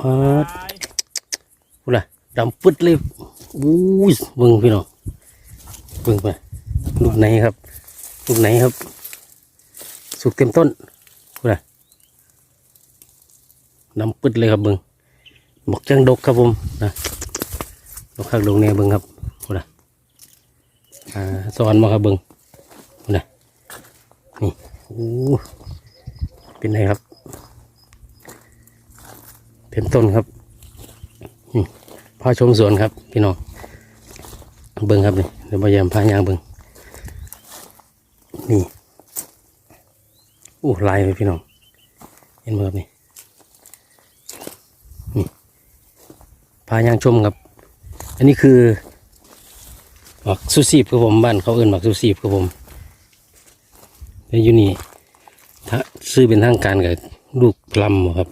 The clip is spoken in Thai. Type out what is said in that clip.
ฮาดพูดละดำปึ๊ดเลยอู้ยเบิ่งพี่น้องเบิ่งไปลูกไหนครับลูกไหนครับ สุกเต็มต้นพูดละดำปึ๊ดเลยครับเบิ่งบอกจังดกครับผมนะดกข้างดงเนี่ยเบิ่งครับพูดละอ่าสอนมาครับเบิ่งพูดละนี่อู้เป็นไงครับ เต็มต้นครับพาชมสวนครับ พี่น้องเบิ้งครับนี่เดี๋ยวพยายามพายางเบิ้งนี่อู้ลายเลยพี่น้องเห็นไหมครับนี่นี่พายางชมครับ อันนี้คือหมักซูซีบครับผมบ้านเขาเอิ้นหมักซูซีบครับผมแล้วอยู่นี่ถ้าซื้อเป็นทางการกับลูกพลัมครับ